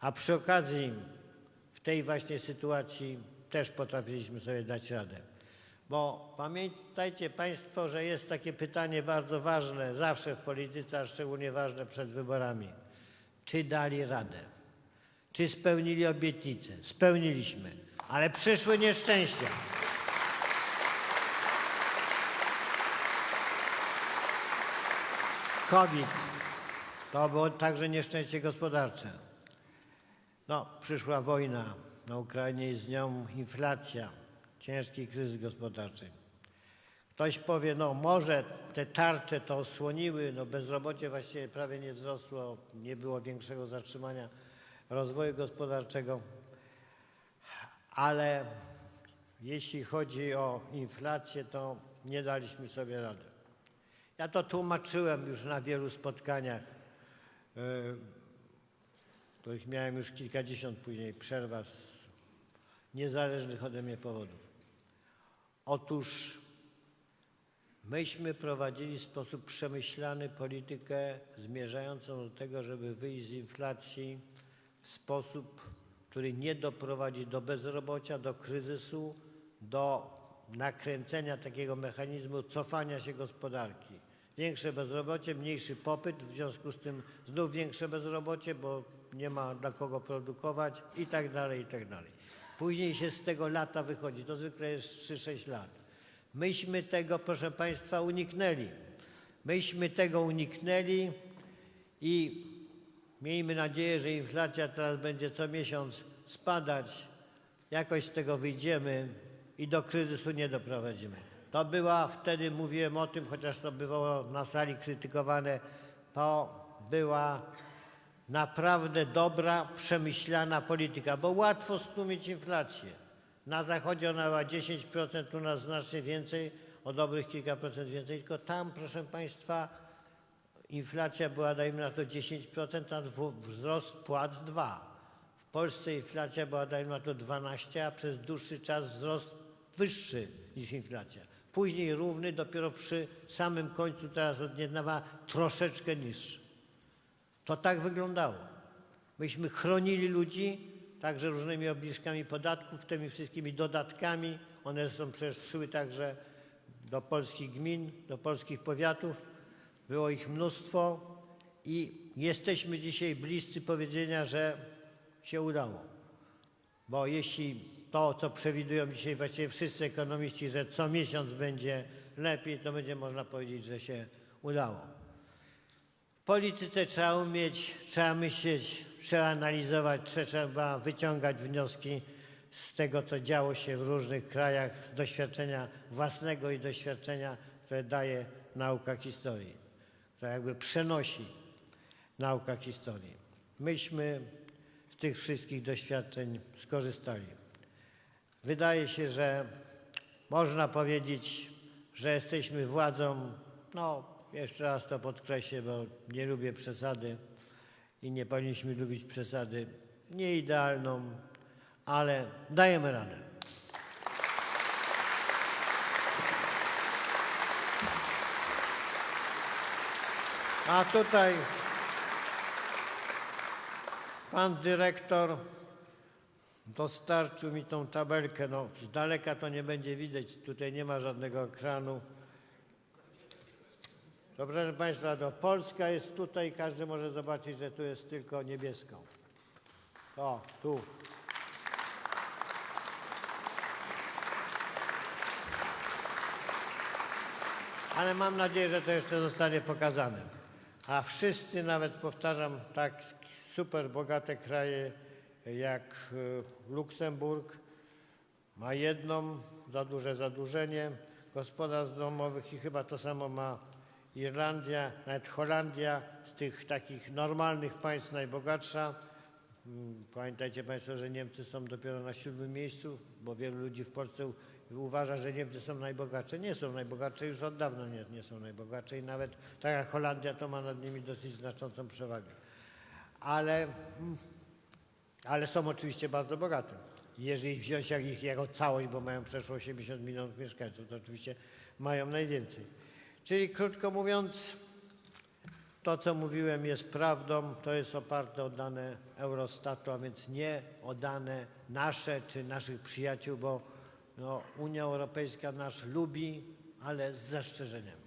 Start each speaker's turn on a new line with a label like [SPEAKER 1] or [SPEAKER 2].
[SPEAKER 1] A przy okazji w tej właśnie sytuacji też potrafiliśmy sobie dać radę. Bo pamiętajcie Państwo, że jest takie pytanie bardzo ważne zawsze w polityce, a szczególnie ważne przed wyborami. Czy dali radę? Czy spełnili obietnice? Spełniliśmy, ale przyszły nieszczęścia. COVID to było także nieszczęście gospodarcze. No, przyszła wojna na Ukrainie i z nią inflacja, ciężki kryzys gospodarczy. Ktoś powie, no może te tarcze to osłoniły, no bezrobocie właściwie prawie nie wzrosło, nie było większego zatrzymania rozwoju gospodarczego, ale jeśli chodzi o inflację, to nie daliśmy sobie rady. Ja to tłumaczyłem już na wielu spotkaniach, yy, których miałem już kilkadziesiąt później przerwa z niezależnych ode mnie powodów. Otóż myśmy prowadzili w sposób przemyślany politykę zmierzającą do tego, żeby wyjść z inflacji w sposób, który nie doprowadzi do bezrobocia, do kryzysu, do nakręcenia takiego mechanizmu cofania się gospodarki. Większe bezrobocie, mniejszy popyt, w związku z tym znów większe bezrobocie, bo nie ma dla kogo produkować i tak dalej, i tak dalej. Później się z tego lata wychodzi, to zwykle jest 3-6 lat. Myśmy tego, proszę Państwa, uniknęli. Myśmy tego uniknęli i miejmy nadzieję, że inflacja teraz będzie co miesiąc spadać. Jakoś z tego wyjdziemy i do kryzysu nie doprowadzimy. To była, wtedy mówiłem o tym, chociaż to bywało na sali krytykowane, to była naprawdę dobra, przemyślana polityka, bo łatwo stłumić inflację. Na zachodzie ona była 10%, u nas znacznie więcej, o dobrych kilka procent więcej, tylko tam, proszę Państwa, inflacja była, dajmy na to 10%, a wzrost płac 2. W Polsce inflacja była, dajmy na to 12, a przez dłuższy czas wzrost wyższy niż inflacja. Później równy, dopiero przy samym końcu, teraz od niedawna, troszeczkę niższy. To tak wyglądało. Myśmy chronili ludzi, także różnymi obniżkami podatków, tymi wszystkimi dodatkami. One są przecież szły także do polskich gmin, do polskich powiatów. Było ich mnóstwo i jesteśmy dzisiaj bliscy powiedzenia, że się udało. Bo jeśli to, co przewidują dzisiaj właściwie wszyscy ekonomiści, że co miesiąc będzie lepiej, to będzie można powiedzieć, że się udało. Polityce trzeba umieć, trzeba myśleć, trzeba analizować, trzeba wyciągać wnioski z tego, co działo się w różnych krajach, z doświadczenia własnego i doświadczenia, które daje nauka historii, która jakby przenosi nauka historii. Myśmy z tych wszystkich doświadczeń skorzystali. Wydaje się, że można powiedzieć, że jesteśmy władzą, no jeszcze raz to podkreślę, bo nie lubię przesady i nie powinniśmy lubić przesady, nie idealną, ale dajemy radę. A tutaj pan dyrektor dostarczył mi tą tabelkę. No, z daleka to nie będzie widać, tutaj nie ma żadnego ekranu. To proszę Państwa, to Polska jest tutaj, każdy może zobaczyć, że tu jest tylko niebieską. O, tu. Ale mam nadzieję, że to jeszcze zostanie pokazane. A wszyscy, nawet powtarzam, tak super bogate kraje jak e, Luksemburg ma jedną za duże zadłużenie gospodarstw domowych i chyba to samo ma Irlandia, nawet Holandia z tych takich normalnych państw najbogatsza. Mm, Pamiętajcie Państwo, że Niemcy są dopiero na siódmym miejscu, bo wielu ludzi w Polsce uważa, że Niemcy są najbogatsze. Nie są najbogatsze, już od dawna nie, nie są najbogatsze i nawet tak jak Holandia to ma nad nimi dosyć znaczącą przewagę. Ale mm, ale są oczywiście bardzo bogate. Jeżeli wziąć ich jako całość, bo mają przeszło 80 milionów mieszkańców, to oczywiście mają najwięcej. Czyli krótko mówiąc, To, co mówiłem, jest prawdą. To jest oparte o dane Eurostatu, a więc nie o dane nasze czy naszych przyjaciół, bo no, Unia Europejska nas lubi, ale z zastrzeżeniami.